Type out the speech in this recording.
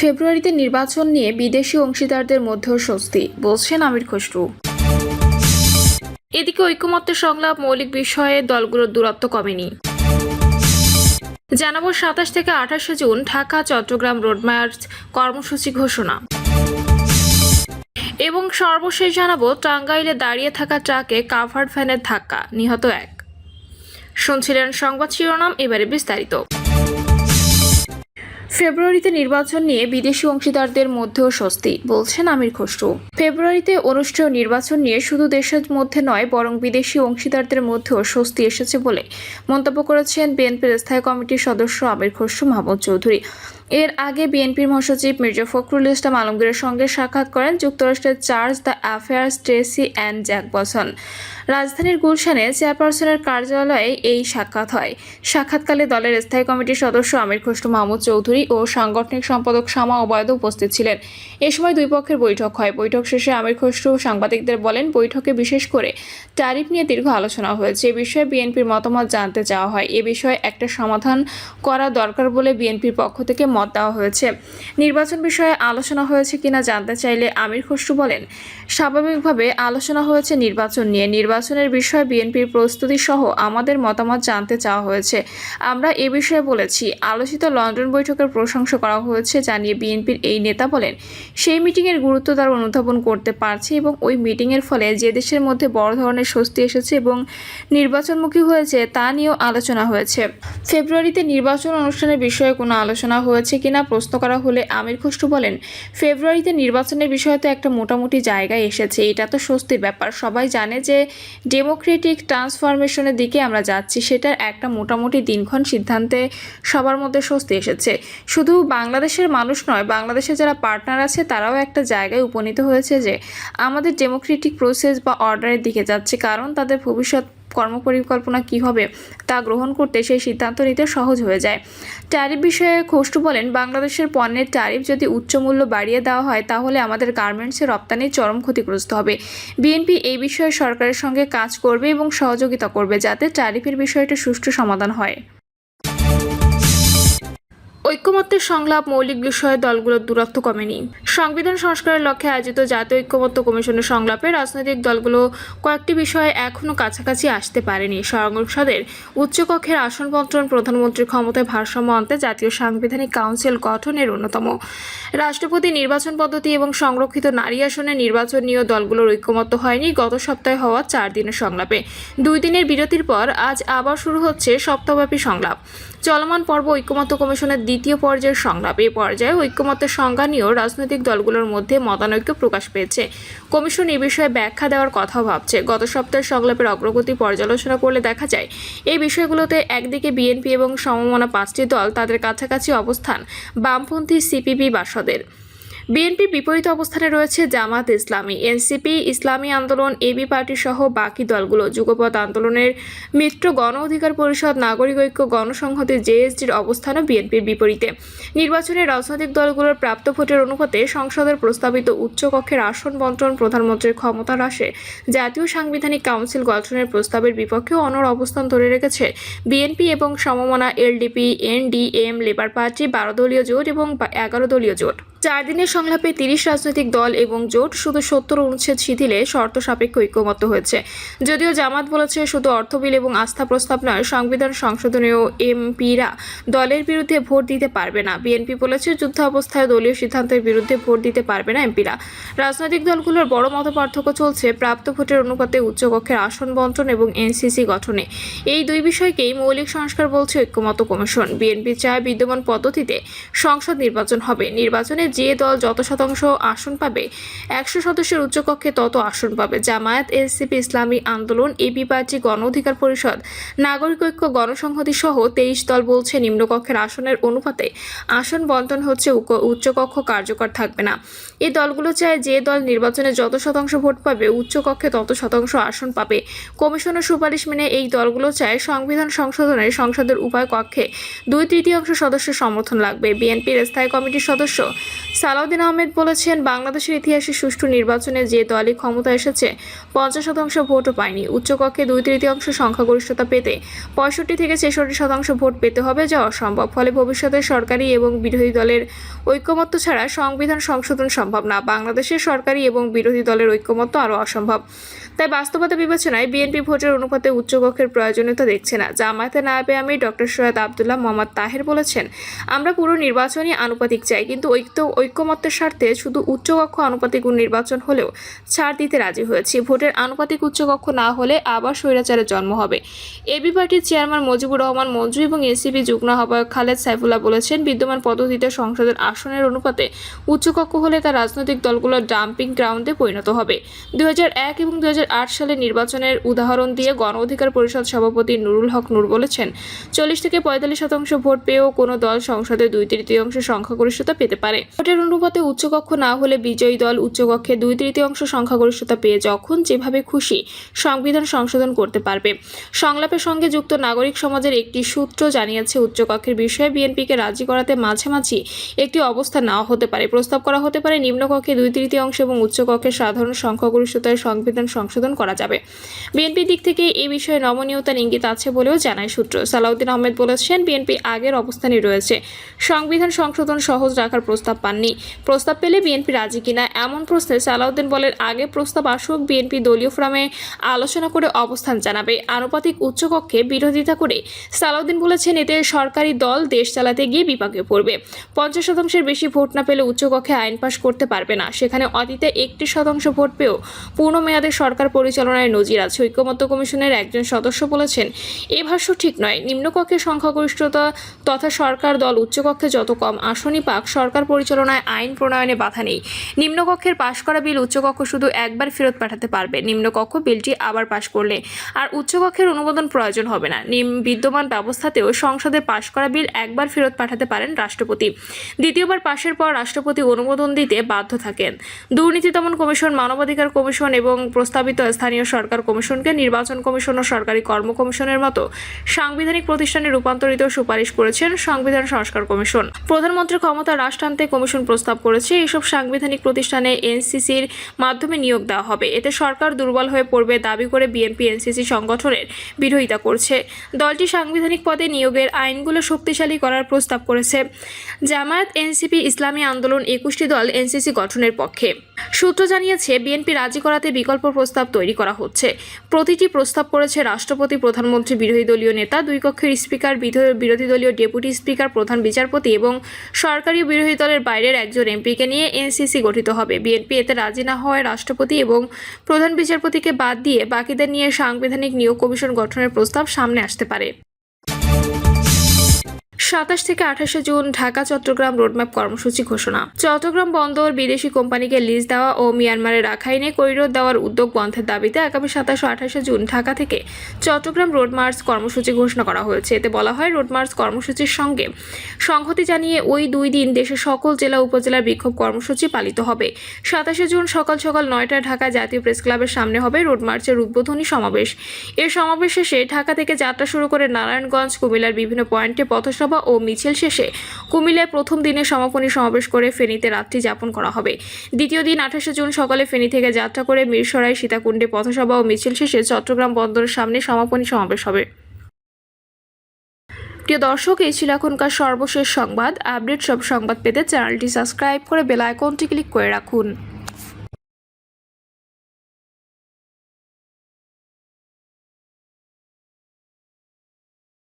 ফেব্রুয়ারিতে নির্বাচন নিয়ে বিদেশি অংশীদারদের মধ্যেও স্বস্তি, বলছেন আমির খসরু। এদিকে ঐকমত্যের সংলাপ মৌলিক বিষয়ে দলগুলোর দূরত্ব কমেনি। জানাব সাতাশ থেকে আঠাশে জুন ঢাকা, চট্টগ্রাম রোডম্যাচ কর্মসূচি ঘোষণা। এবং সর্বশেষ জানাব, টাঙ্গাইলে দাঁড়িয়ে থাকা ট্রাকে কাভার্ড ভ্যানের ধাক্কা, নিহত এক। শুনছিলেন সংবাদ শিরোনাম, এবারে বিস্তারিত। ফেব্রুয়ারিতে নির্বাচন নিয়ে বিদেশি অংশীদারদের মধ্যেও স্বস্তি, বলছেন আমির খসরু। ফেব্রুয়ারিতে অনুষ্ঠেয় নির্বাচন নিয়ে শুধু দেশের মধ্যে নয়, বরং বিদেশি অংশীদারদের মধ্যেও স্বস্তি এসেছে বলে মন্তব্য করেছেন বিএনপির স্থায়ী কমিটির সদস্য আমির খসরু মাহমুদ চৌধুরী। এর আগে বিএনপির মহাসচিব মির্জা ফখরুল ইসলাম আলমগীরের সঙ্গে সাক্ষাৎ করেন যুক্তরাষ্ট্রের chargé d'affaires Tracey Ann Jacobson. রাজধানীর গুলশানে চেয়ারপারসনের কার্যালয়ে এই সাক্ষাৎ হয়। সাক্ষাৎকালে দলের স্থায়ী কমিটির সদস্য আমির খসরু মাহমুদ চৌধুরী ও সাংগঠনিক সম্পাদক শামা ওবায়দ উপস্থিত ছিলেন। এ সময় দুই পক্ষের বৈঠক হয়। বৈঠক শেষে আমির খসরু সাংবাদিকদের বলেন, বৈঠকে বিশেষ করে ট্যারিফ নিয়ে দীর্ঘ আলোচনা হয়েছে। এ বিষয়ে বিএনপির মতামত জানতে চাওয়া হয়। এ বিষয়ে একটা সমাধান করা দরকার বলে বিএনপির পক্ষ থেকে মত দেওয়া হয়েছে। নির্বাচন বিষয়ে আলোচনা হয়েছে কিনা জানতে চাইলে আমির খসরু বলেন, স্বাভাবিকভাবে আলোচনা হয়েছে নির্বাচন নিয়ে। নির্বাচনের বিষয়ে বিএনপির প্রস্তুতি সহ আমাদের মতামত জানতে চাওয়া হয়েছে। আমরা এ বিষয়ে বলেছি, আলোচিত লন্ডন বৈঠকের প্রশংসা করা হয়েছে জানিয়ে বিএনপির এই নেতা বলেন, সেই মিটিংয়ের গুরুত্ব তারা অনুধাবন করতে পারছে এবং ওই মিটিংয়ের ফলে যে দেশের মধ্যে বড় ধরনের স্বস্তি এসেছে এবং নির্বাচনমুখী হয়েছে তা নিয়েও আলোচনা হয়েছে। ফেব্রুয়ারিতে নির্বাচন অনুষ্ঠানের বিষয়ে কোনো আলোচনা হয়েছে কিনা প্রশ্ন করা হলে আমির খসরু বলেন, ফেব্রুয়ারিতে নির্বাচনের বিষয়ে তো একটা মোটামুটি জায়গায় এসেছে, এটা তো স্বস্তির ব্যাপার। সবাই জানে যে ডেমোক্রেটিক ট্রান্সফরমেশনের দিকে আমরা যাচ্ছি, সেটার একটা মোটামুটি দিনক্ষণ সিদ্ধান্তে সবার মধ্যে স্বস্তি এসেছে। শুধু বাংলাদেশের মানুষ নয় বাংলাদেশে যারা পার্টনার আছে, তারাও একটা জায়গায় উপনীত হয়েছে যে, আমাদের ডেমোক্রেটিক প্রসেস বা অর্ডারের দিকে যাচ্ছে, কারণ তাদের ভবিষ্যৎ কর্মপরিকল্পনা কী হবে তা গ্রহণ করতে সেই সিদ্ধান্ত নিতে সহজ হয়ে যায়। ট্যারিফ বিষয়ে খসরু বলেন, বাংলাদেশের পণ্যের ট্যারিফ যদি উচ্চমূল্য বাড়িয়ে দেওয়া হয়, তাহলে আমাদের গার্মেন্টসের রপ্তানি চরম ক্ষতিগ্রস্ত হবে। বিএনপি এই বিষয়ে সরকারের সঙ্গে কাজ করবে এবং সহযোগিতা করবে, যাতে ট্যারিফের বিষয়টা সুষ্ঠু সমাধান হয়। ঐক্যমত্যের সংলাপ মৌলিক বিষয়ে দলগুলোর দূরত্ব কমেনি। সংবিধান সংস্কারের লক্ষ্যে আয়োজিত জাতীয় ঐক্যমত্য কমিশনের সংলাপে রাজনৈতিক দলগুলো কয়েকটি বিষয়ে এখনও কাছাকাছি আসতে পারেনি। সংসদের উচ্চকক্ষের আসন বন্টন, প্রধানমন্ত্রীর ক্ষমতায় ভারসাম্য আনতে জাতীয় সাংবিধানিক কাউন্সিল গঠনের অন্যতম। রাষ্ট্রপতি নির্বাচন পদ্ধতি এবং সংরক্ষিত নারী আসনে নির্বাচন নিয়েও দলগুলোর ঐক্যমত্য হয়নি গত সপ্তাহে হওয়া চার দিনের সংলাপে। দুই দিনের বিরতির পর আজ আবার শুরু হচ্ছে সপ্তাহব্যাপী সংলাপ। চলমান পর্ব ঐক্যমত্য কমিশনের দ্বিতীয় পর্যায়ের সংলাপ। এই পর্যায়ে ঐক্যমতের সংজ্ঞা নিয়েও রাজনৈতিক দলগুলোর মধ্যে মতানৈক্য প্রকাশ পেয়েছে। কমিশন এ বিষয়ে ব্যাখ্যা দেওয়ার কথাও ভাবছে। গত সপ্তাহের সংলাপের অগ্রগতি পর্যালোচনা করলে দেখা যায়, এই বিষয়গুলোতে একদিকে বিএনপি এবং সমমনা পাঁচটি দল তাদের কাছাকাছি অবস্থান, বামপন্থী সিপিবি বাসদের। বিএনপির বিপরীত অবস্থানে রয়েছে জামাত ইসলামী। এনসিপি, ইসলামী আন্দোলন, এবি পার্টি সহ বাকি দলগুলো যুগপথ আন্দোলনের মিত্র গণ অধিকার পরিষদ, নাগরিক ঐক্য, গণসংহতি, জেএসডির অবস্থানও বিএনপির বিপরীতে। নির্বাচনে রাজনৈতিক দলগুলোর প্রাপ্ত ভোটের অনুপাতে সংসদের প্রস্তাবিত উচ্চকক্ষের আসন বন্টন প্রধানমন্ত্রীর ক্ষমতা হ্রাসে জাতীয় সাংবিধানিক কাউন্সিল গঠনের প্রস্তাবের বিপক্ষে অনর অবস্থান ধরে রেখেছে বিএনপি এবং সমমনা, এলডিপি, এনডিএম, লেবার পার্টি, বারো দলীয় জোট এবং এগারো দলীয় জোট। চার দিনের সংলাপে তিরিশ রাজনৈতিক দল এবং জোট শুধু সত্তর অনুচ্ছেদ শিথিলে শর্ত সাপেক্ষ ঐক্যমত্য হয়েছে। যদিও জামাত বলেছে শুধু অর্থ বিল এবং আস্থা প্রস্তাব নয়, সংবিধান সংশোধনীয় এমপিরা দলের বিরুদ্ধে ভোট দিতে পারবে না। বিএনপি বলেছে যুদ্ধ অবস্থায় দলীয় সিদ্ধান্তের বিরুদ্ধে ভোট দিতে পারবে না এমপিরা। রাজনৈতিক দলগুলোর বড় মত পার্থক্য চলছে প্রাপ্ত ভোটের অনুপাতে উচ্চকক্ষের আসন বন্টন এবং এনসিসি গঠনে। এই দুই বিষয়কেই মৌলিক সংস্কার বলছে ঐক্যমত্য কমিশন। বিএনপি চায় বিদ্যমান পদ্ধতিতে সংসদ নির্বাচন হবে। নির্বাচনে যে দল যত শতাংশ আসন পাবে, একশো সদস্যের উচ্চকক্ষে তত আসন পাবে। জামায়াত, এনসিপি, ইসলামী আন্দোলন এবি পার্টি, গণ অধিকার পরিষদ, নাগরিক ঐক্য, গণসংহতি সহ তেইশ দল বলছে নিম্নকক্ষের আসনের অনুপাতে আসন বন্টন হচ্ছে উচ্চকক্ষ কার্যকর থাকবে না। এই দলগুলো চায় যে দল নির্বাচনে যত শতাংশ ভোট পাবে, উচ্চকক্ষে তত শতাংশ আসন পাবে। কমিশনের সুপারিশ মেনে এই দলগুলো চায় সংবিধান সংশোধনে সংসদের উভয় কক্ষে দুই তৃতীয়াংশ সদস্য সমর্থন লাগবে। বিএনপির স্থায়ী কমিটির সদস্য সালাউদ্দিন আহমেদ বলেছেন, বাংলাদেশের ইতিহাসে সুষ্ঠু নির্বাচনে যে দলই ক্ষমতা এসেছে, পঞ্চাশ শতাংশ ভোটও পায়নি। উচ্চকক্ষে দুই তৃতীয়াংশ সংখ্যাগরিষ্ঠতা পেতে পঁয়ষট্টি থেকে ছেষট্টি শতাংশ ভোট পেতে হবে যা অসম্ভব ফলে ভবিষ্যতে সরকারি এবং বিরোধী দলের ঐক্যমত্য ছাড়া সংবিধান সংশোধন সম্ভব না। বাংলাদেশের সরকারি এবং বিরোধী দলের ঐক্যমত্য আরও অসম্ভব। তাই বাস্তবতা বিবেচনায় বিএনপি ভোটের অনুপাতে উচ্চকক্ষের প্রয়োজনীয়তা দেখছে না। জামায়াতে নায়েবে আমি ডক্টর সৈয়দ আবদুল্লাহ মোহাম্মদ তাহের বলেছেন, আমরা পুরো নির্বাচনই আনুপাতিক চাই, কিন্তু ঐক্য ঐক্যমত্যের স্বার্থে শুধু উচ্চকক্ষ আনুপাতিক নির্বাচন হলেও ছাড় দিতে রাজি হয়েছি। ভোটের আনুপাতিক উচ্চকক্ষ না হলে আবার স্বৈরাচারের জন্ম হবে। এবি পার্টির চেয়ারম্যান মুজিবুর রহমান মঞ্জু এবং এনসিপি যুগ্ম আহ্বায়ক খালেদ সাইফুল্লাহ বলেছেন, বিদ্যমান পদ্ধতিতে সংসদের আসনের অনুপাতে উচ্চকক্ষ হলে তা রাজনৈতিক দলগুলোর ডাম্পিং গ্রাউন্ডে পরিণত হবে। দুই হাজার এক এবং দুই সালের নির্বাচনের উদাহরণ দিয়ে গণ অধিকার পরিষদ সভাপতি নুরুল হক নূর বলেছেন, চল্লিশ থেকে পঁয়তাল্লিশ শতাংশ ভোট পেয়েও কোনো দল সংসদে দুই তৃতীয়াংশ সংখ্যাগরিষ্ঠতা পেতে পারে। ভোটের অনুপাতে উচ্চকক্ষ না হলে বিজয়ী দল উচ্চকক্ষে দুই তৃতীয়াংশ সংখ্যাগরিষ্ঠতা পেয়ে যখন যেভাবে খুশি সংবিধান সংশোধন করতে পারবে। সংলাপের সঙ্গে যুক্ত নাগরিক সমাজের একটি সূত্র জানিয়েছে, উচ্চকক্ষের বিষয়ে বিএনপিকে রাজি করাতে মাঝামাঝি একটি অবস্থা নেওয়া হতে পারে। প্রস্তাব করা হতে পারে, নিম্নকক্ষে দুই তৃতীয়াংশ এবং উচ্চকক্ষে সাধারণ সংখ্যাগরিষ্ঠতায় সংবিধান সংশোধন করা যাবে। বিএনপির দিক থেকে এ বিষয়ে নমনীয়তার ইঙ্গিত আছে বলেও জানায় সূত্র। সালাউদ্দিন আহমেদ বলেছেন, বিএনপি আগের অবস্থানে রয়েছে। সংবিধান সংশোধন সহজ রাখার প্রস্তাব পাননি প্রস্তাব পেলে বিএনপি রাজি কিনা এমন প্রশ্নে সালাউদ্দিন বলেন, আগে প্রস্তাব আসুক, বিএনপি দলীয় ফোরামে আলোচনা করে অবস্থান জানাবে। আনুপাতিক উচ্চকক্ষে বিরোধিতা করে সালাউদ্দিন বলেছেন, এতে সরকারি দল দেশ চালাতে গিয়ে বিপাকে পড়বে। পঞ্চাশ শতাংশের বেশি ভোট না পেলে উচ্চকক্ষে আইন পাশ করতে পারবে না। সেখানে অতীতে একটি শতাংশ ভোট পেয়েও পূর্ণ মেয়াদে সরকার পরিচালনায় নজির আছে। ঐক্যমত্য কমিশনের একজন সদস্য বলেছেন, এ ভাষ্য ঠিক নয়। নিম্নকক্ষের সংখ্যাগরিষ্ঠতা তথা সরকার দল উচ্চকক্ষে যত কম আসনই পাক, সরকার পরিচালনায় আইন প্রণয়নে বাধা নেই। নিম্নকক্ষের পাশ করা বিল উচ্চকক্ষ শুধু একবার ফেরত পাঠাতে পারবে। নিম্নকক্ষ বিলটি আবার পাশ করলে আর উচ্চকক্ষের অনুমোদন প্রয়োজন হবে না। বিদ্যমান ব্যবস্থাতেও সংসদে পাশ করা বিল একবার ফেরত পাঠাতে পারেন রাষ্ট্রপতি। দ্বিতীয়বার পাশের পর রাষ্ট্রপতি অনুমোদন দিতে বাধ্য থাকেন। দুর্নীতি দমন কমিশন, মানবাধিকার কমিশন এবং প্রস্তাবিত স্থানীয় সরকার কমিশনকে নির্বাচন কমিশন ও সরকারি কর্ম কমিশনের মতো সাংবিধানিক প্রতিষ্ঠানে রূপান্তরিত সুপারিশ করেছেন সংবিধান সংস্কার কমিশন। প্রধানমন্ত্রীর ক্ষমতা হ্রাস টানতে কমিশন প্রস্তাব করেছে। এসব সাংবিধানিক প্রতিষ্ঠানে এনসিসির মাধ্যমে নিয়োগ দেওয়া হবে। এতে সরকার দুর্বল হয়ে পড়বে দাবি করে বিএনপি এনসিসি সংগঠনের বিরোধিতা করছে। দলটি সাংবিধানিক পদে নিয়োগের আইনগুলো শক্তিশালী করার প্রস্তাব করেছে। জামায়াত এনসিপি ইসলামী আন্দোলন একুশটি দল এনসিসি গঠনের পক্ষে। সূত্র জানিয়েছে, বিএনপি রাজি করাতে বিকল্প প্রস্তাব তৈরি করা হচ্ছে। প্রতিটি প্রস্তাব করেছে রাষ্ট্রপতি, প্রধানমন্ত্রী, বিরোধী দলীয় নেতা, দুই কক্ষের স্পিকার বিরোধী দলীয় ডেপুটি স্পিকার, প্রধান বিচারপতি এবং সরকারি বিরোধী দলের বাইরের একজন এমপিকে নিয়ে এনসিসি গঠিত হবে। বিএনপি এতে রাজি না হওয়ায় রাষ্ট্রপতি এবং প্রধান বিচারপতিকে বাদ দিয়ে বাকিদের নিয়ে সাংবিধানিক নিয়োগ কমিশন গঠনের প্রস্তাব সামনে আসতে পারে। সাতাশ থেকে আঠাশে জুন, ঢাকা, চট্টগ্রাম রোডম্যাপ কর্মসূচি ঘোষণা। চট্টগ্রাম বন্দর বিদেশি কোম্পানিকে লিজ দেওয়া ও মিয়ানমারের রাখাইনে করিডোর দেওয়ার উদ্যোগ বন্ধের দাবিতে আগামী সাতাশ ও আঠাশে জুন, ঢাকা থেকে চট্টগ্রাম রোড মার্চ কর্মসূচি ঘোষণা করা হয়েছে। এতে বলা হয় রোড মার্চ কর্মসূচির সঙ্গে সংহতি জানিয়ে ওই দুই দিন দেশের সকল জেলা উপজেলার বিক্ষোভ কর্মসূচি পালিত হবে। সাতাশে জুন সকাল সকাল নয়টায় ঢাকা জাতীয় প্রেস ক্লাবের সামনে হবে রোড মার্চের উদ্বোধনী সমাবেশ। এর সমাবেশ শেষে ঢাকা থেকে যাত্রা শুরু করে নারায়ণগঞ্জ, কুমিল্লার বিভিন্ন পয়েন্টে পথসভা ও মিছিল শেষে কুমিল্লায় প্রথম দিনে সমাপনী সমাবেশ করে ফেনীতে রাত্রি যাপন করা হবে। দ্বিতীয় দিন আঠাশে জুন সকালে ফেনী থেকে যাত্রা করে মিরসরাই, সীতাকুণ্ডে পথসভা ও মিছিল শেষে চট্টগ্রাম বন্দরের সামনে সমাপনী সমাবেশ হবে। প্রিয় দর্শক, এই ছিল এখনকার সর্বশেষ সংবাদ। আপডেট সব সংবাদ পেতে চ্যানেলটি সাবস্ক্রাইব করে বেল আইকনটি ক্লিক করে রাখুন।